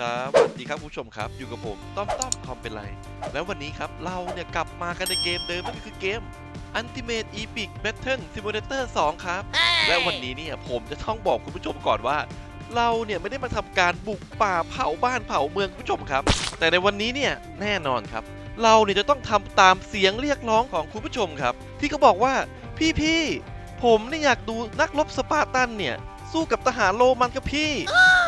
สวัสดีครับคุณผู้ชมครับ อยู่กับผมต้อมต้อมคอมเป็นไร แล้ววันนี้ครับเราเนี่ยกลับมากันในเกมเดิมนั่นก็คือเกม Ultimate Epic Battle Simulator 2 ครับ และวันนี้เนี่ยผมจะต้องบอกคุณผู้ชมก่อนว่า เราเนี่ยไม่ได้มาทำการบุกป่าเผาบ้านเผาเมืองคุณผู้ชมครับ แต่ในวันนี้เนี่ยแน่นอนครับ เราเนี่ยจะต้องทำตามเสียงเรียกร้องของคุณผู้ชมครับ ที่เขาบอกว่าพี่พี่ๆผมเนี่ยอยากดูนักรบสปาร์ตันเนี่ยสู้กับทหารโรมันครับพี่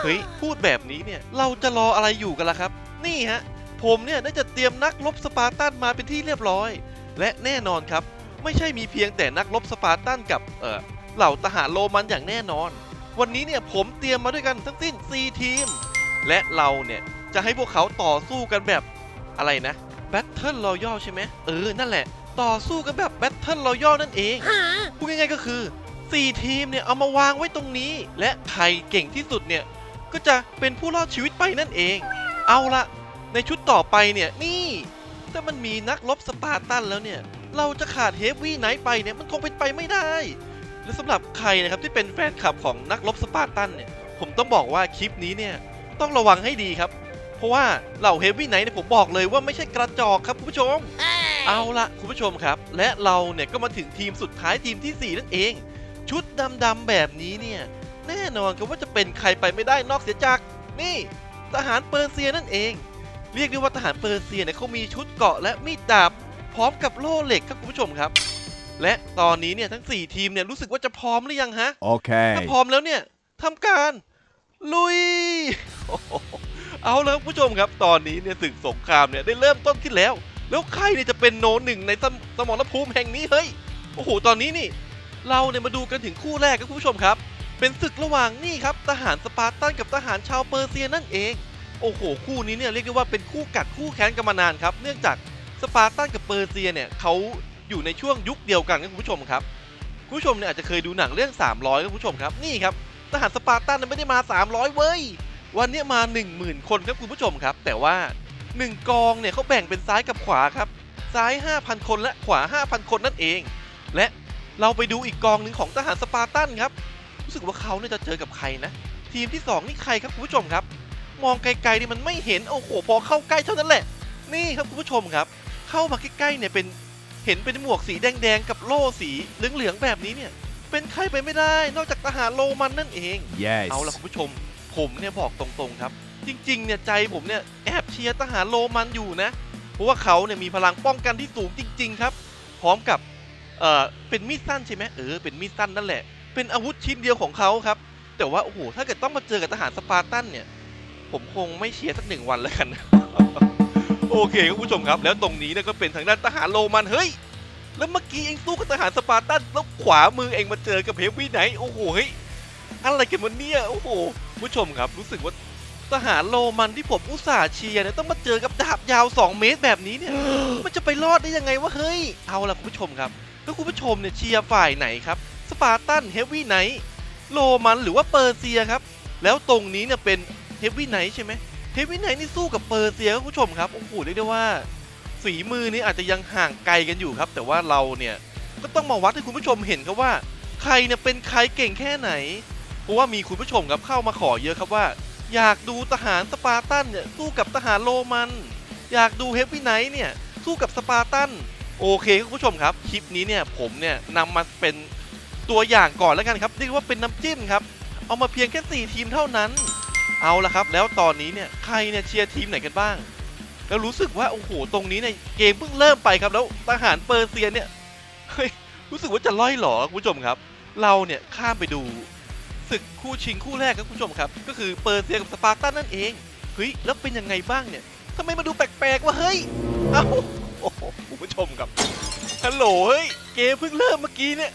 เฮ้ยพูดแบบนี้เนี่ยเราจะรออะไรอยู่กันล่ะครับ นี่ฮะผมเนี่ยได้จะเตรียมนักรบสปาร์ตันมาเป็นที่เรียบร้อย และแน่นอนครับ ไม่ใช่มีเพียงแต่นักรบสปาร์ตันกับเอ่อเหล่าทหารโรมันอย่างแน่นอน วันนี้เนี่ยผมเตรียมมาด้วยกันทั้งสิ้น 4 ทีม และเราเนี่ยจะให้พวกเขาต่อสู้กันแบบอะไรนะ Battle Royale ใช่ไหมเออ นั่นแหละ ต่อสู้กันแบบ Battle Royale นั่นเองพูดง่ายๆก็คือ 4 ทีมเนี่ยเอามาวางไว้ตรงนี้ และใครเก่งที่สุดเนี่ย ก็จะเป็นผู้รอดชีวิตไปนั่นเอง เอาละในชุดต่อไปเนี่ยนี่ถ้ามันมีนักรบสปาร์ตันแล้วเนี่ย เราจะขาดเฮฟวี่ไนท์ไปเนี่ยมันคงเป็นไปไม่ได้ และสำหรับใครนะครับที่เป็นแฟนคลับของนักรบสปาร์ตันเนี่ยผมต้องบอกว่าคลิปนี้เนี่ยต้องระวังให้ดีครับ เพราะว่าเหล่าเฮฟวี่ไนท์เนี่ยผมบอกเลยว่าไม่ใช่กระจอกครับคุณผู้ชม เอาละคุณผู้ชมครับ และเราเนี่ยก็มาถึงทีมสุดท้ายทีมทีสี่4 นั่นเอง ชุดดำๆแบบนี้เนี่ย แน่นอนครับว่าจะเป็นใครไปไม่ได้นอกเสียจาก นี่ ทหารเปอร์เซียนั่นเอง เรียกได้ว่าทหารเปอร์เซียเนี่ยเขามีชุดเกราะและมีดดาบพร้อมกับโล่เหล็กครับคุณผู้ชมครับ และตอนนี้เนี่ยทั้ง 4 ทีมเนี่ยรู้สึกว่าจะพร้อมหรือยังฮะ Okay. ถ้าพร้อมแล้วเนี่ยทำการลุยโอ้โหเอาแล้วคุณผู้ชมครับ ตอนนี้เนี่ยศึกสงครามเนี่ยได้เริ่มต้นขึ้นแล้ว แล้วใครเนี่ยจะเป็นโนหนึ่งในสมสมรภูมิแห่งนี้เฮ้ยโอ้โหตอนนี้นี่ เราเนี่ยมาดูกันถึงคู่แรกครับคุณผู้ชมครับ เป็นศึกระหว่างนี่ครับทหารสปาร์ตันกับทหารชาวเปอร์เซียนั่นเอง โอ้โห คู่นี้เนี่ยเรียกได้ว่าเป็นคู่กัดคู่แค้นกันมานานครับ เนื่องจากสปาร์ตันกับเปอร์เซียเนี่ยเขาอยู่ในช่วงยุคเดียวกันครับคุณผู้ชมครับคุณผู้ชมเนี่ยอาจจะเคยดูหนังเรื่อง 300ครับคุณผู้ชมครับนี่ครับทหารสปาร์ตันไม่ได้มา 300 เว้ย วันนี้มา 10,000 คนครับคุณผู้ชมครับ แต่ว่า 1 กองเนี่ยเขาแบ่งเป็นซ้ายกับขวาครับ ซ้าย 5,000 คนและขวา 5,000 คนนั่นเอง และเราไปดูอีกกองหนึ่งของทหารสปาร์ตันครับ รู้สึกว่าเขาเนี่ยจะเจอกับใครนะ ทีมที่ 2 นี่ใครครับคุณผู้ชมครับ มองไกลๆนี่มันไม่เห็นโอ้โหพอเข้าใกล้เท่านั้นแหละ นี่ครับคุณผู้ชมครับ เข้ามาใกล้ๆเนี่ยเป็นเห็นเป็นหมวกสีแดงๆกับโล่สีเหลืองๆแบบนี้เนี่ยเป็นใครไปไม่ได้นอกจากทหารโรมันนั่นเอง Yes. เอาละคุณผู้ชม ผมเนี่ยบอกตรงๆครับ จริงๆเนี่ยใจผมเนี่ยแอบเชียร์ทหารโรมันอยู่นะ เพราะว่าเขาเนี่ยมีพลังป้องกันที่สูงจริง ๆ ครับ พร้อมกับเอ่อเป็นมีดสั้นใช่ไหมเออเป็นมีดสั้นนั่นแหละ เป็นอาวุธชิ้นเดียวของเขาครับ แต่ว่าโอ้โหถ้าเกิดต้องมาเจอกับทหารสปาร์ตันเนี่ย ผมคงไม่เชียร์สักหนึ่งวันแล้วกัน โอเคคุณผู้ชมครับ แล้วตรงนี้เนี่ยก็เป็นทางด้านทหารโรมันเฮ้ยแล้วเมื่อกี้เองสู้กับทหารสปาร์ตันแล้วขวามือเองมาเจอกับเฮฟวี่ไนโอ้โหเฮ้ยอะไรกันวันนี้โอ้โหผู้ชมครับ รู้สึกว่าทหารโรมันที่ผมอุตส่าห์เชียร์เนี่ยต้องมาเจอกับดาบยาว 2 เมตรแบบนี้เนี่ย มันจะไปรอดได้ยังไงวะเฮ้ยเอาล่ะคุณผู้ชมครับแล้วคุณผู้ชมเนี่ยเชียร์ฝ่ายไหนครับ สปาร์ตันเฮฟวี่ไนท์โรมันหรือว่าเปอร์เซียครับ แล้วตรงนี้เนี่ยเป็นเฮฟวี่ไนท์ใช่ไหมเฮฟวี่ไนท์นี่สู้กับเปอร์เซียครับคุณผู้ชมครับโอ้โหเรียกได้ว่าฝีมือนี่อาจจะยังห่างไกลกันอยู่ครับ แต่ว่าเราเนี่ยก็ต้องมาวัดให้คุณผู้ชมเห็นครับว่า ใครเนี่ยเป็นใครเก่งแค่ไหน เพราะว่ามีคุณผู้ชมครับเข้ามาขอเยอะครับว่า อยากดูทหารสปาร์ตันเนี่ยสู้กับทหารโรมัน อยากดูเฮฟวี่ไนท์เนี่ยสู้กับสปาร์ตันโอเคคุณผู้ชมครับ คลิปนี้เนี่ยผมเนี่ยนำมาเป็น ตัวอย่างก่อนแล้วกันครับเรียกว่าเป็นน้ำจิ้มครับ เอามาเพียงแค่4ทีมเท่านั้น เอาละครับ แล้วตอนนี้เนี่ยใครเนี่ยเชียร์ทีมไหนกันบ้าง แล้วรู้สึกว่าโอ้โหตรงนี้ในยเกมเพิ่งเริ่มไปครับแล้วทหารเปอร์เซียเนี่ยเฮ้ยรู้สึกว่าจะล่อยหลอคุณผู้ชมครับ เราเนี่ยข้ามไปดูศึกคู่ชิงคู่แรกครับคุณผู้ชมครับ ก็คือเปอร์เซียกับสปาร์ตันนั่นเองเฮ้ยแล้วเป็นยังไงบ้างเนี่ยทำไมมาดูแปลกๆวะเฮ้ยเอ้าโอ้โหคุณผู้ชมครับฮัลโหลเฮ้ยเกมเพิ่งเริ่มเมื่อกี้เนี่ย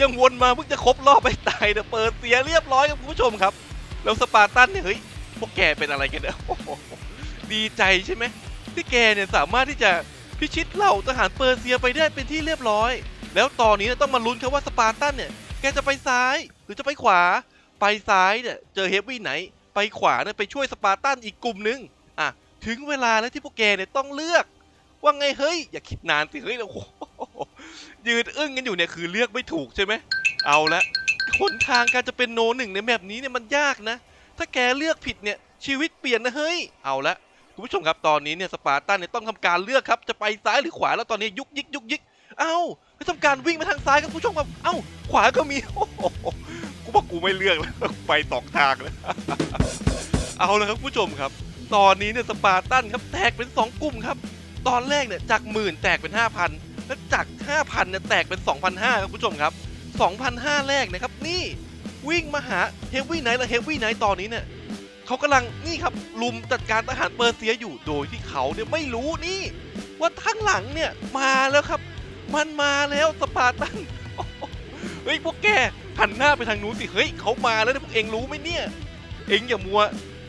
ยังวนมาเพิ่งจะครบรอบไปตายแต่เปอร์เซียเรียบร้อยครับคุณผู้ชมครับ แล้วสปาร์ตันเนี่ยเฮ้ยพวกแกเป็นอะไรกันเนี่ยโอ้โหดีใจใช่ไหมที่แกเนี่ยสามารถที่จะพิชิตเหล่าทหารเปอร์เซียไปได้เป็นที่เรียบร้อย แล้วตอนนี้เนี่ยต้องมาลุ้นครับว่าสปาร์ตันเนี่ยแกจะไปซ้ายหรือจะไปขวา ไปซ้ายเนี่ยเจอเฮฟวี่ไหน ไปขวาเนี่ยไปช่วยสปาร์ตันอีกกลุ่มนึงอะถึงเวลาแล้วที่พวกแกเนี่ยต้องเลือก ว่าไงเฮ้ยอย่าคิดนานสิเฮ้ยโอ้โห ยืนอึ้งกันอยู่เนี่ยคือเลือกไม่ถูกใช่ไหมเอาละหนทางการจะเป็นโนหนึ่งในแบบนี้เนี่ยมันยากนะ ถ้าแกเลือกผิดเนี่ยชีวิตเปลี่ยนนะเฮ้ยเอาละคุณผู้ชมครับตอนนี้เนี่ยสปาร์ตันเนี่ยต้องทำการเลือกครับจะไปซ้ายหรือขวาแล้วตอนนี้ยุกยิกยุกยิกเอ้าให้ทำการวิ่งมาทางซ้ายครับคุณผู้ชมครับเอ้าขวาก็มีโอ้โหกูบอกกูไม่เลือกแล้วไปสองทางเลยเอาละครับคุณผู้ชมครับ ตอนนี้เนี่ยสปาร์ตันครับแตกเป็นสองกลุ่มครับ ตอนแรกเนี่ยจากหมื่นแตกเป็นห้าพัน แล้วจากห้าพันเนี่ยแตกเป็นสองพันห้าครับคุณผู้ชมครับสองพันห้าแรกนะครับ นี่วิ่งมาหาเฮฟวี่ไนท์และเฮฟวี่ไนท์ตอนนี้เนี่ยเขากำลังนี่ครับลุมจัดการทหารเปอร์เซียอยู่โดยที่เขาเนี่ยไม่รู้นี่ ว่าทั้งหลังเนี่ยมาแล้วครับ มันมาแล้วสปาร์ตันเฮ้ยพวกแกหันหน้าไปทางนู้นสิเฮ้ยเขามาแล้วนะพวกเองรู้ไหมเนี่ย เองอย่ามัว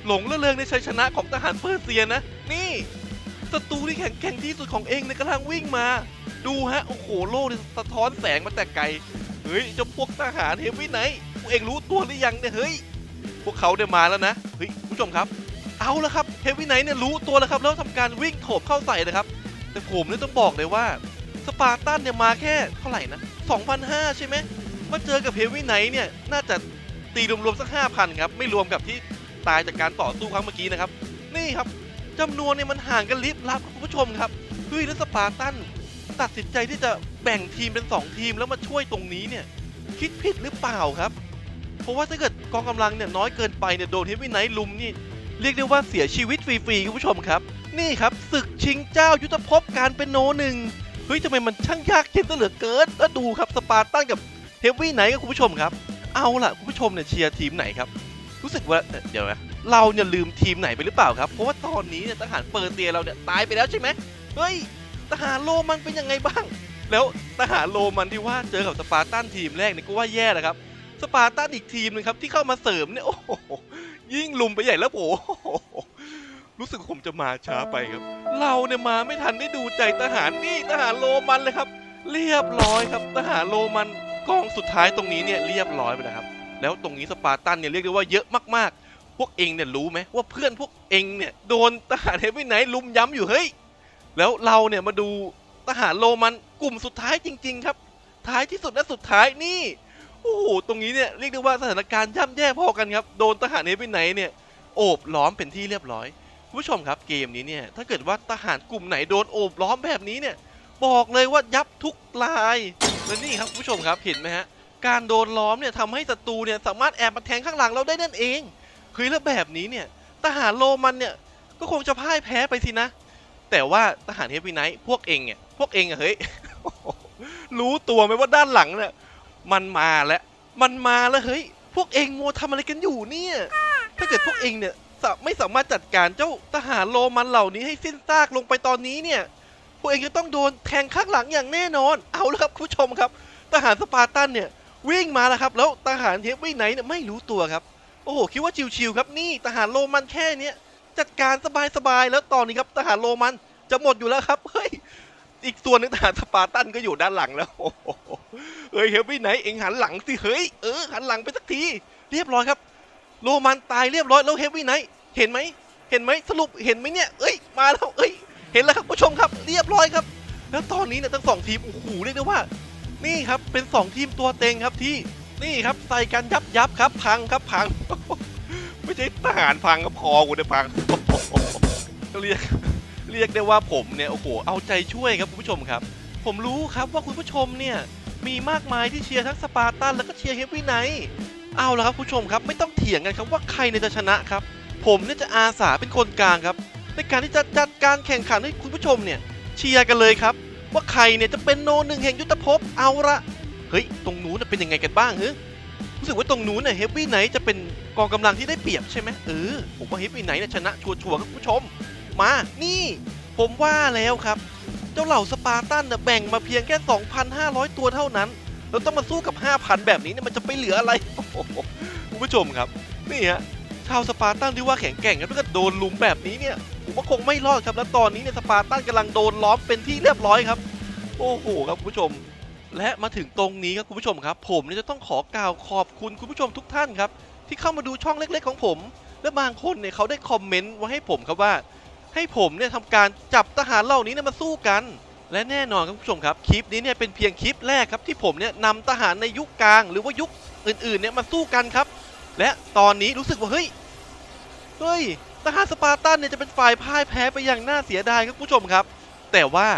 หลงระเริงในชัยชนะของทหารเปอร์เซียนะ นี่ศัตรูที่แข็งแกร่งที่สุดของเองเนี่ยกำลังวิ่งมา ดูฮะ โอ้โห โล่เนี่สะท้อนแสงมาแต่ไกล เฮ้ยเจ้าพวกทหารเฮฟวี่ไนท์พวกเองรู้ตัวหรือยังเนี่ย เฮ้ย พวกเขาเนี่ยมาแล้วนะ เฮ้ย ผู้ชมครับ เอาละครับเฮฟวี่ไนท์เนี่ยรู้ตัวแล้วครับ แล้วทำการวิ่งโถมเข้าใส่นะครับ แต่ผมเนี่ยต้องบอกเลยว่า สปาร์ตันเนี่ยมาแค่เท่าไหร่นะ2,500ใช่ไหมมาเจอกับเฮฟวี่ไนท์เนี่ยน่าจะตีรวมๆสัก5,000ครับ ไม่รวมกับที่ตายจากการต่อสู้ครั้งเมื่อกี้นะครับ นี่ครับจำนวนเนี่ยมันห่างกันลิบลับครับคุณผู้ชมครับเฮ้ยแล้วสปาร์ตัน ตัดสินใจที่จะแบ่งทีมเป็น 2 ทีมแล้วมาช่วยตรงนี้เนี่ย คิดผิดหรือเปล่าครับ เพราะว่าถ้าเกิดกองกำลังเนี่ยน้อยเกินไปเนี่ยโดนเฮฟวี่ไนท์ลุมนี่ เรียกได้ว่าเสียชีวิตฟรีๆคุณผู้ชมครับ นี่ครับศึกชิงเจ้ายุทธภพการเป็นโนหนึ่งเฮ้ยทำไมมันช่างยากเย็นซะเหลือเกินแล้วดูครับสปาร์ตันกับเฮฟวี่ไนท์กับคุณผู้ชมครับ เอาล่ะคุณผู้ชมเนี่ยเชียร์ทีมไหนครับรู้สึกว่าเอ่อเดี๋ยวนะเราเนี่ยลืมทีมไหนไปหรือเปล่าครับ เพราะว่าตอนนี้เนี่ยทหารเปอร์เซียเราเนี่ยตายไปแล้วใช่ไหมเฮ้ย ทหารโรมันเป็นยังไงบ้าง แล้วทหารโรมันที่ว่าเจอกับสปาร์ตันทีมแรกเนี่ยก็ว่าแย่แล้วครับ สปาร์ตันอีกทีมหนึงครับที่เข้ามาเสริมเนี่ยโอ้โหยิ่งลุมไปใหญ่แล้วโอ้รู้สึกผมจะมาช้าไปครับ เราเนี่ยมาไม่ทันได้ดูใจทหารนี่ทหารโรมันเลยครับ เรียบร้อยครับทหารโรมันกองสุดท้ายตรงนี้เนี่ยเรียบร้อยไปแล้วครับ แล้วตรงนี้สปาร์ตันเนี่ยเรียกได้ว่าเยอะมากๆ พวกเองเนี่ยรู้ไหมว่าเพื่อนพวกเองเนี่ยโดนทหารเฮฟวี่ไนท์ลุมย้ำอยู่เฮ้ย แล้วเราเนี่ยมาดูทหารโรมันกลุ่มสุดท้ายจริง ๆ ครับ ท้ายที่สุดและสุดท้ายนี่โอ้โหตรงนี้เนี่ยเรียกได้ว่าสถานการณ์ย่ำแย่พอกันครับโดนทหารเฮฟวี่ไนเนี่ยโอบล้อมเป็นที่เรียบร้อยคุณผู้ชมครับเกมนี้เนี่ยถ้าเกิดว่าทหารกลุ่มไหนโดนโอบล้อมแบบนี้เนี่ยบอกเลยว่ายับทุกลายและนี่ครับคุณผู้ชมครับเห็นไหมฮะการโดนล้อมเนี่ยทำให้ศัตรูเนี่ยสามารถแอบมาแทงข้างหลังเราได้นั่นเองเฮ้ยแล้วแบบนี้เนี่ยทหารโรมันเนี่ยก็คงจะพ่ายแพ้ไปสินะ แต่ว่าทหารเฮฟวีไนท์พวกเองเนี่ยพวกเองอะเฮ้ยรู้ตัวไหมว่าด้านหลังเนี่ยมันมาแล้วมันมาแล้วเฮ้ยพวกเองมัวทำอะไรกันอยู่เนี่ยถ้าเกิดพวกเองเนี่ยไม่สามารถจัดการเจ้าทหารโรมันเหล่านี้ให้สิ้นซากลงไปตอนนี้เนี่ยพวกเองจะต้องโดนแทงข้างหลังอย่างแน่นอน เอาละครับคุณผู้ชมครับ ทหารสปาร์ตันเนี่ยวิ่งมาแล้วครับ แล้วทหารเฮฟวี่ไนท์เนี่ยไม่รู้ตัวครับ โอ้โหคิดว่าชิวๆครับนี่ทหารโรมันแค่เนี้ย จัดการสบายๆแล้วตอนนี้ครับทหารโรมันจะหมดอยู่แล้วครับเฮ้ยอีกส่วนหนึงทหารสปาร์ตันก็อยู่ด้านหลังแล้วโอ้โหเฮ้ยเฮฟวี่ไหนเองหันหลังสิเฮ้ยเออหันหลังไปสักทีเรียบร้อยครับ โรมันตายเรียบร้อยแล้วเฮฟวี่ไหนเห็นไหมเห็นไหมสรุปเห็นไหมเนี่ยเอ้ยมาแล้วเอ้ยเห็นแล้วครับผู้ชมครับ เรียบร้อยครับ แล้วตอนนี้เนี่ยทั้งสองทีมโอ้โหเรียกได้ว่า นี่ครับเป็นสองทีมตัวเต็งครับที่นี่ครับใส่กันยับยับครับพังครับพัง ไม่ใช่ทหารพังก็พอกูได้พังเรียกเรียกได้ว่าผมเนี่ยโอ้โหเอาใจช่วยครับคุณผู้ชมครับ ผมรู้ครับว่าคุณผู้ชมเนี่ยมีมากมายที่เชียร์ทั้งสปาร์ตันแล้วก็เชียร์เฮฟวี่ไนท์เอาละครับคุณผู้ชมครับไม่ต้องเถียงกันครับว่าใครเนี่ยจะชนะครับ ผมเนี่ยจะอาสาเป็นคนกลางครับ ในการที่จะจัดการแข่งขันให้คุณผู้ชมเนี่ยเชียร์กันเลยครับ ว่าใครเนี่ยจะเป็นโนหนึ่งแห่งยุทธภพเอาละเฮ้ยตรงนู้นเป็นยังไงกันบ้างเฮ้ยรู้สึกว่าตรงนู้นเนี่ยเฮฟวี่ไนท์จะเป็น กองกำลังที่ได้เปรียบใช่ไหมเออผมว่าเฮฟวี่ไนท์เนี่ยชนะชัวร์ๆครับคุณผู้ชม มานี่ ผมว่าแล้วครับ เจ้าเหล่าสปาร์ตันน่ะแบ่งมาเพียงแค่ 2,500 ตัวเท่านั้นเราต้องมาสู้กับ 5,000 แบบนี้เนี่ยมันจะไปเหลืออะไรโอ้โหคุณผู้ชมครับนี่ฮะชาวสปาร์ตันที่ว่าแข็งแกร่งครับถ้าเกิดโดนลุมแบบนี้เนี่ยผมว่าคงไม่รอดครับแล้วตอนนี้เนี่ยสปาร์ตันกำลังโดนล้อมเป็นที่เรียบร้อยครับ โอ้โหครับคุณผู้ชม และมาถึงตรงนี้ครับคุณผู้ชมครับ ผมเนี่ยจะต้องขอกล่าวขอบคุณคุณผู้ชมทุกท่านครับ ที่เข้ามาดูช่องเล็กๆของผม และบางคนเนี่ยเขาได้คอมเมนต์ไว้ให้ผมครับว่า ให้ผมเนี่ยทำการจับทหารเหล่านี้เนี่ยมาสู้กัน และแน่นอนครับคุณผู้ชมครับคลิปนี้เนี่ยเป็นเพียงคลิปแรกครับที่ผมเนี่ยนำทหารในยุคกลาง หรือว่ายุคอื่นๆเนี่ยมาสู้กันครับ และตอนนี้รู้สึกว่าเฮ้ยเฮ้ยทหารสปาร์ตันเนี่ยจะเป็นฝ่ายพ่ายแพ้ไปอย่างน่าเสียดายครับคุณผู้ชมครับ แต่ว่า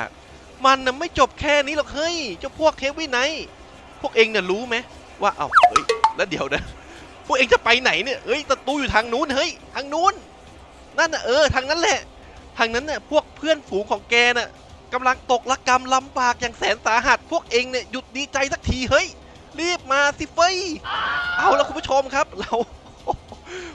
มันน่ะไม่จบแค่นี้หรอกเฮ้ยเจ้าพวกเฮฟวี่ไนพวกเองเนี่ยรู้ไหมว่าเอ้าเฮ้ยแล้วเดี๋ยวนะ วกเองจะไปไหนเนี่ยเฮ้ยศัตรูอยู่ทางนู้นเฮ้ยทางนู้นนั่นน่ะเออทางนั้นแหละ ทางนั้นเนี่ยพวกเพื่อนฝูงของแกน่ะกำลังตกระกรรมลำบากอย่างแสนสาหัสพวกเองเนี่ยหยุดดีใจสักทีเฮ้ย รีบมาสิเฟ้ยเอาละคุณผู้ชมครับ เรา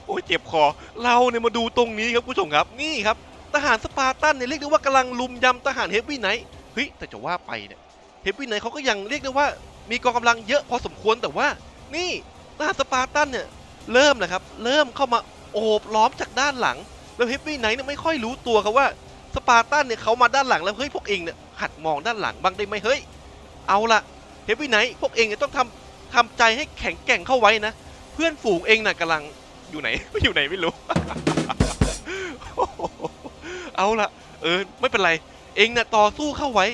โอ้ยเจ็บคอ เราเนี่ยมาดูตรงนี้ครับคุณผู้ชมครับนี่ครับ ทหารสปาร์ตันเนี่ยเรียกได้ว่ากำลังลุมยำทหารเฮฟวี่ไนท์เฮ้ยแต่จะว่าไปเนี่ยเฮฟวี่ไนท์เขาก็ยังเรียกได้ว่า มีกองกำลังเยอะพอสมควรแต่ว่า นี่ ทหาสปาร์ตันเนี่ยเริ่มนะครับ เริ่มเข้ามาโอบล้อมจากด้านหลัง แล้วเฮฟวี่ไนท์เนี่ยไม่ค่อยรู้ตัวครับว่าสปาร์ตันเนี่ยเขามาด้านหลังแล้วเฮ้ยพวกเองเนี่ยหัดมองด้านหลังบ้างได้ไหมเฮ้ยเอาละเฮฟวี่ไนท์พวกเองเนี่ยต้องทำทำใจให้แข็งแกร่งเข้าไว้นะ เพื่อนฝูงเองน่ะกำลังอยู่ไหนไม่อยู่ไหนไม่รู้ เอาละเออไม่เป็นไร เองน่ะต่อสู้เข้าไว้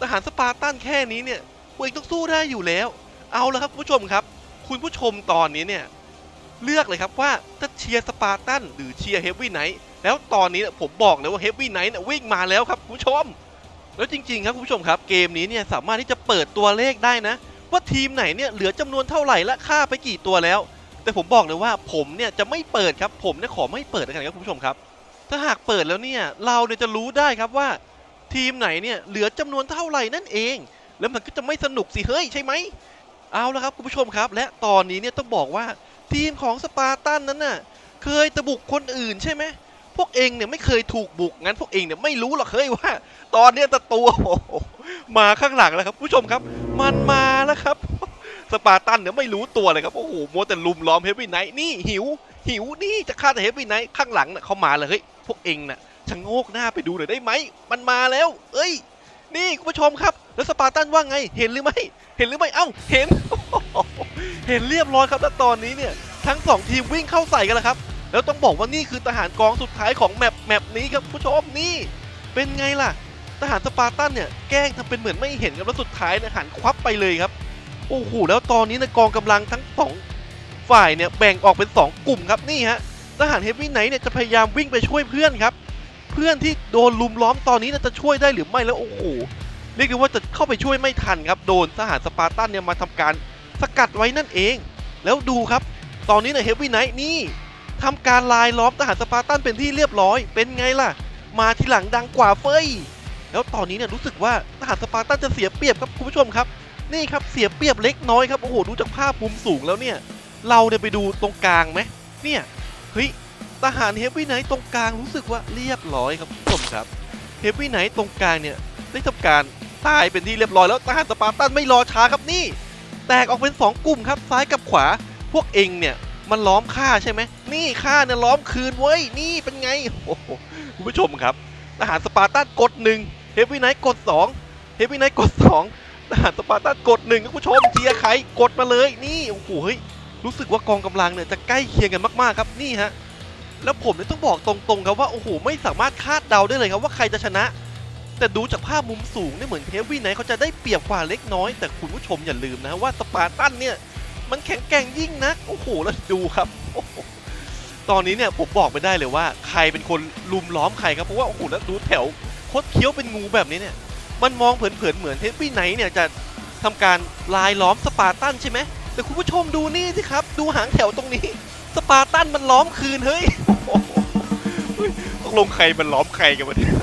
ทหารสปาร์ตันแค่นี้เนี่ยพวกเองต้องสู้ได้อยู่แล้ว เอาละครับคุณผู้ชมครับ คุณผู้ชมตอนนี้เนี่ย เลือกเลยครับว่าจะเชียร์สปาร์ตันหรือเชียร์เฮฟวี่ไนท์แล้วตอนนี้ผมบอกเลยว่าเฮฟวี่ไนท์เนี่ยวิ่งมาแล้วครับคุณผู้ชม แล้วจริงๆครับคุณผู้ชมครับเกมนี้เนี่ยสามารถที่จะเปิดตัวเลขได้นะ ว่าทีมไหนเนี่ยเหลือจำนวนเท่าไหร่และฆ่าไปกี่ตัวแล้ว แต่ผมบอกเลยว่าผมเนี่ยจะไม่เปิดครับผมเนี่ยขอไม่เปิดแล้วกันครับคุณผู้ชมครับ ถ้าหากเปิดแล้วเนี่ยเราเนี่ยจะรู้ได้ครับว่าทีมไหนเนี่ยเหลือจำนวนเท่าไหร่นั่นเอง แล้วมันก็จะไม่สนุกสิเฮ้ยใช่ไหม เอาละครับคุณผู้ชมครับ และตอนนี้เนี่ยต้องบอกว่าทีมของสปาร์ตันนั้นน่ะเคยตะบุกคนอื่นใช่ไหมพวกเองเนี่ยไม่เคยถูกบุกงั้นพวกเองเนี่ยไม่รู้หรอกเฮ้ยว่า ตอนเนี้ยตะตัวมาข้างหลังแล้วครับผู้ชมครับ มันมาแล้วครับ สปาร์ตันเนี่ยไม่รู้ตัวเลยครับโอ้โหมัวแต่ลุมล้อมเฮฟวี่ไนท์นี่หิว หิวนี่จะฆ่าแต่เฮฟวี่ไนท์ข้างหลังน่ะเขามาเลยเฮ้ยพวกเองน่ะชะโงกหน้าไปดูหน่อยได้ไหมมันมาแล้ว เอ้ย นี่คุณผู้ชมครับ แล้วสปาร์ตันว่าไงเห็นหรือไม่เห็นหรือไม่เอ้าเห็น เห็นเรียบร้อยครับแล้วตอนนี้เนี่ยทั้งสองทีมวิ่งเข้าใส่กันแล้วครับ แล้วต้องบอกว่านี่คือทหารกองสุดท้ายของแมปแมปนี้ครับผู้ชมนี่ เป็นไงล่ะ ทหารสปาร์ตันเนี่ยแกล้งทำเป็นเหมือนไม่เห็นครับแล้วสุดท้ายเนี่ยหันควับไปเลยครับโอ้โหแล้วตอนนี้ในะกองกำลังทั้งสองฝ่ายเนี่ยแบ่งออกเป็น 2 กลุ่มครับนี่ฮะทหารเฮฟวี่ไนท์เนี่ยจะพยายามวิ่งไปช่วยเพื่อนครับ เพื่อนที่โดนลุมล้อมตอนนี้น่าจะช่วยได้หรือไม่แล้วโอ้โห เรียกได้ว่าจะเข้าไปช่วยไม่ทันครับ โดนทหารสปาร์ตันเนี่ยมาทำการสกัดไว้นั่นเอง แล้วดูครับ ตอนนี้เนี่ยเฮฟวี่ไนท์นี่ทำการลายล้อมทหารสปาร์ตันเป็นที่เรียบร้อย เป็นไงล่ะ มาทีหลังดังกว่าเฟยแล้วตอนนี้เนี่ยรู้สึกว่าทหารสปาร์ตันจะเสียเปรียบครับคุณผู้ชมครับ นี่ครับเสียเปรียบเล็กน้อยครับโอ้โหดูจากภาพมุมสูงแล้วเนี่ย เราเนี่ยไปดูตรงกลางไหมเนี่ยเฮ้ยทหารเฮฟวี่ไนท์ตรงกลางรู้สึกว่าเรียบร้อยครับคุณผู้ชมครับเฮฟวี่ไนท์ตรงกลางเนี่ยได้ทำการ ตายเป็นที่เรียบร้อยแล้วทหารสปาร์ตันไม่รอช้าครับนี่ แตกออกเป็น 2 กลุ่มครับซ้ายกับขวา พวกเองเนี่ยมันล้อมฆ่าใช่ไหมนี่ฆ่าเนี่ยล้อมคืนเว้ยนี่เป็นไงโอ้โหคุณผู้ชมครับทหารสปาร์ตันกดหนึ่งเฮฟวี่ไนท์กด2เฮฟวี่ไนท์กด2ทหารสปาร์ตันกดหนึ่งคุณผู้ชมเชียร์ใครกดมาเลยนี่โอ้โหเฮ้ยรู้สึกว่ากองกำลังเนี่ยจะใกล้เคียงกันมากๆครับนี่ฮะแล้วผมเนี่ยต้องบอกตรงๆครับว่าโอ้โหไม่สามารถคาดเดาได้เลยครับว่าใครจะชนะ แต่ดูจากภาพมุมสูงเนี่ยเหมือนเฮฟวี่ไนท์เขาจะได้เปรียบกว่าเล็กน้อย แต่คุณผู้ชมอย่าลืมนะว่าสปาร์ตันเนี่ย มันแข็งแกร่งยิ่งนัก โอ้โห แล้วดูครับ ตอนนี้เนี่ยผมบอกไม่ได้เลยว่า ใครเป็นคนลุมล้อมใครครับ เพราะว่าโอ้โหแล้วดูแถวคดเคี้ยวเป็นงูแบบนี้เนี่ย มันมองเผินๆเหมือนเฮฟวี่ไนท์เนี่ยจะทำการลายล้อมสปาร์ตันใช่ไหมแต่คุณผู้ชมดูนี่สิครับ ดูหางแถวตรงนี้ สปาร์ตันมันล้อมคืนเฮ้ยโอ้โหเฮ้ยตกลงใครมันล้อมใครกันวะเนี่ย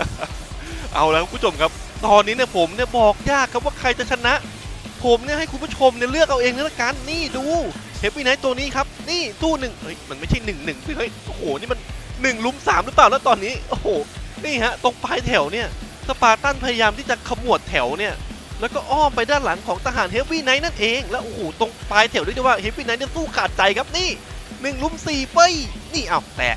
เอาแล้วคุณผู้ชมครับ ตอนนี้เนี่ยผมเนี่ยบอกยากครับว่าใครจะชนะ ผมเนี่ยให้คุณผู้ชมเนี่ยเลือกเอาเองนะละกันนี่ดูเฮฟวี่ไนท์ตัวนี้ครับนี่ตู้หนึ่งเฮ้ยมันไม่ใช่หนึ่งหนึ่งเฮ้ยโอ้โหนี่มันหนึ่งลุมสามหรือเปล่าแล้วตอนนี้โอ้โหนี่ฮะตรงปลายแถวเนี่ยสปาร์ตันพยายามที่จะขมวดแถวเนี่ยแล้วก็อ้อมไปด้านหลังของทหารเฮฟวี่ไนท์นั่นเองแล้วโอ้โหตรงปลายแถวเรียกได้ว่าเฮฟวี่ไนท์เนี่ยสู้ขาดใจครับนี่หนึ่งลุมสี่เป้ยนี่เอาแตก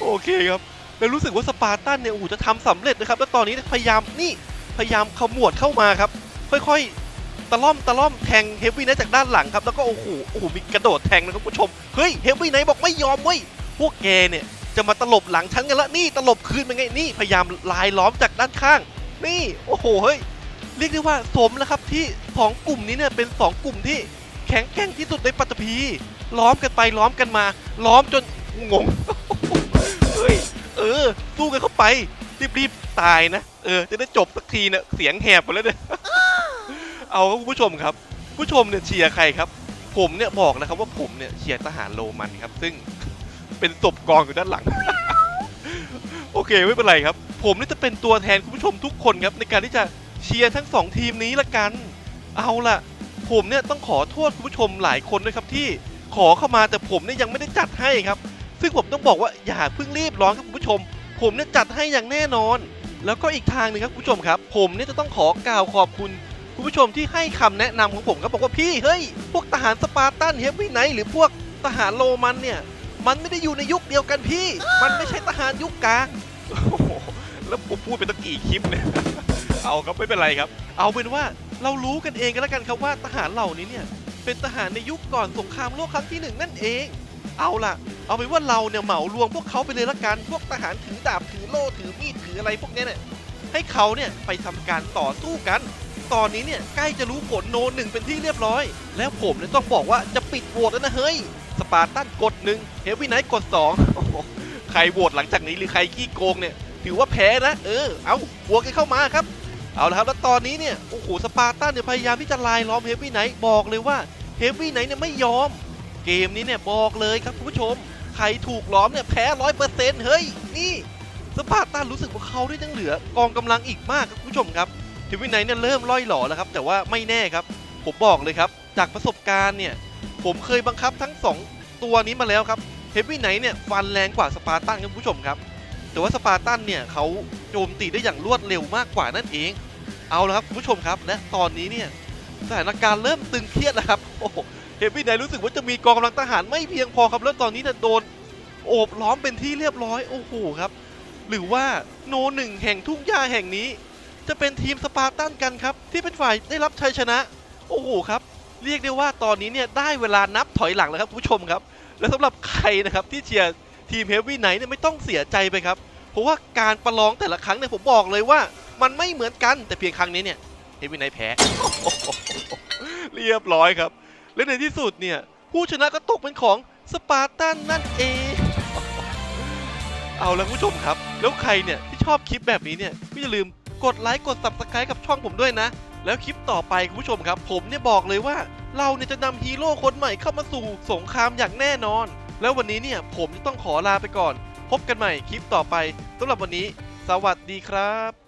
โอเคครับ แล้วรู้สึกว่าสปาร์ตันเนี่ยโอ้โหจะทำสำเร็จนะครับ แล้วตอนนี้พยายามนี่พยายามขมวดเข้ามาครับ ค่อยๆ ตะล่อมตะล่อมแทงเฮฟวี่ไนท์จากด้านหลังครับ แล้วก็โอ้โหโอ้โหมีกระโดดแทงนะครับผู้ชม เฮ้ยเฮฟวี่ไนท์บอกไม่ยอมเว้ยพวกแกเนี่ยจะมาตลบหลังฉันกันละนี่ตลบคืนเป็นไงนี่พยายามลายล้อมจากด้านข้าง นี่โอ้โหเฮ้ยเรียกได้ว่าสมแล้วครับที่สองกลุ่มนี้เนี่ยเป็นสองกลุ่มที่แข็งแกร่งที่สุดในปัตตภีล้อมกันไปล้อมกันมา ล้อมจนงงเฮ้ย เออสู้กันเข้าไปรีบๆตายนะเออจะได้จบสักทีเนี่ยเสียงแหบหมดแล้วเนี่ยเอาครับคุณผู้ชมครับ ผู้ชมเนี่ยเชียร์ใครครับ ผมเนี่ยบอกนะครับว่าผมเนี่ยเชียร์ทหารโรมันครับ ซึ่งเป็นศพกองอยู่ด้านหลัง โอเคไม่เป็นไรครับ ผมนี่จะเป็นตัวแทนคุณผู้ชมทุกคนครับ ในการที่จะเชียร์ทั้งสองทีมนี้ละกัน เอาล่ะ ผมเนี่ยต้องขอโทษคุณผู้ชมหลายคนด้วยครับที่ขอเข้ามาแต่ผมเนี่ยยังไม่ได้จัดให้ครับ ซึ่งผมต้องบอกว่าอย่าเพิ่งรีบร้อนครับคุณผู้ชม ผมเนี่ยจัดให้อย่างแน่นอน แล้วก็อีกทางหนึ่งครับคุณผู้ชมครับ ผมเนี่ยจะต้องขอกล่าวขอบคุณคุณผู้ชมที่ให้คำแนะนำของผมครับบอกว่าพี่เฮ้ย พวกทหารสปาร์ตันเฮฟวี่ไนท์หรือพวกทหารโรมันเนี่ย มันไม่ได้อยู่ในยุคเดียวกันพี่ มันไม่ใช่ทหารยุคกลางโอ้โหแล้วผมพูดไปตั้งกี่คลิปเนี่ยเอาครับไม่เป็นไรครับ เอาเป็นว่าเรารู้กันเองกันแล้วกันครับว่าทหารเหล่านี้เนี่ยเป็นทหารในยุคก่อนสงครามโลกครั้งที่หนึ่งนั่นเอง เอาล่ะ เอาเป็นว่าเราเนี่ยเหมารวมพวกเขาไปเลยละกัน พวกทหารถือดาบถือโล่ถือมีดถืออะไรพวกนี้เนี่ยให้เขาเนี่ยไปทำการต่อสู้กัน ตอนนี้เนี่ยใกล้จะรู้ผลโนหนึ่งเป็นที่เรียบร้อย แล้วผมเนี่ยต้องบอกว่าจะปิดโหวตแล้วนะเฮ้ย สปาร์ตันกดหนึ่งเฮฟวี่ไนท์กดสองใครโหวตหลังจากนี้หรือใครขี้โกงเนี่ยถือว่าแพ้นะ เออ เอาบวกกันเข้ามาครับ เอาละครับ แล้วตอนนี้เนี่ย โอ้โห สปาร์ตันเนี่ยพยายามที่จะลายล้อมเฮฟวี่ไนท์บอกเลยว่าเฮฟวี่ไนท์เนี่ยไม่ยอม เกมนี้เนี่ยบอกเลยครับคุณผู้ชม ใครถูกล้อมเนี่ยแพ้ร้อยเปอร์เซ็นต์เฮ้ย นี่สปาร์ตันรู้สึกว่าเขาได้ยังเหลือกองกำลังอีกมากครับคุณผู้ชมครับเฮฟวี่ไนท์เนี่ยเริ่มล่อยหล่อแล้วครับ แต่ว่าไม่แน่ครับ ผมบอกเลยครับ จากประสบการณ์เนี่ย ผมเคยบังคับทั้งสองตัวนี้มาแล้วครับเฮฟวี่ไนท์เนี่ยฟันแรงกว่าสปาร์ตันครับคุณผู้ชมครับ แต่ว่าสปาร์ตันเนี่ยเขาโจมตีได้อย่างรวดเร็วมากกว่านั่นเอง เอาละครับคุณผู้ชมครับ และตอนนี้เนี่ยสถานการณ์เริ่มตึงเครียดแล้วครับโอ้โห เฮฟวี่ไนท์รู้สึกว่าจะมีกองกำลังทหารไม่เพียงพอครับแล้วตอนนี้เนี่ยโดนโอบล้อมเป็นที่เรียบร้อยโอ้โหครับ หรือว่าโนหนึ่งแห่งทุ่งหญ้าแห่งนี้ จะเป็นทีมสปาร์ตันกันครับ ที่เป็นฝ่ายได้รับชัยชนะ โอ้โหครับ เรียกได้ว่าตอนนี้เนี่ยได้เวลานับถอยหลังแล้วครับผู้ชมครับ และสำหรับใครนะครับที่เชียร์ทีมเฮฟวี่ไนท์เนี่ยไม่ต้องเสียใจไปครับ เพราะว่าการประลองแต่ละครั้งเนี่ยผมบอกเลยว่า มันไม่เหมือนกันแต่เพียงครั้งนี้เนี่ยเฮฟวี่ไนท์แพ้เรียบร้อยครับ และในที่สุดเนี่ย ผู้ชนะก็ตกเป็นของสปาร์ตันนั่นเอง เอาละคุณผู้ชมครับ แล้วใครเนี่ยที่ชอบคลิปแบบนี้เนี่ยก็อย่าลืมกดไลค์กด subscribe กับช่องผมด้วยนะ แล้วคลิปต่อไปคุณผู้ชมครับ ผมเนี่ยบอกเลยว่า เราเนี่ยจะนำฮีโร่คนใหม่เข้ามาสู่สงครามอย่างแน่นอน แล้ววันนี้เนี่ยผมจะต้องขอลาไปก่อน พบกันใหม่คลิปต่อไปสำหรับวันนี้ สวัสดีครับ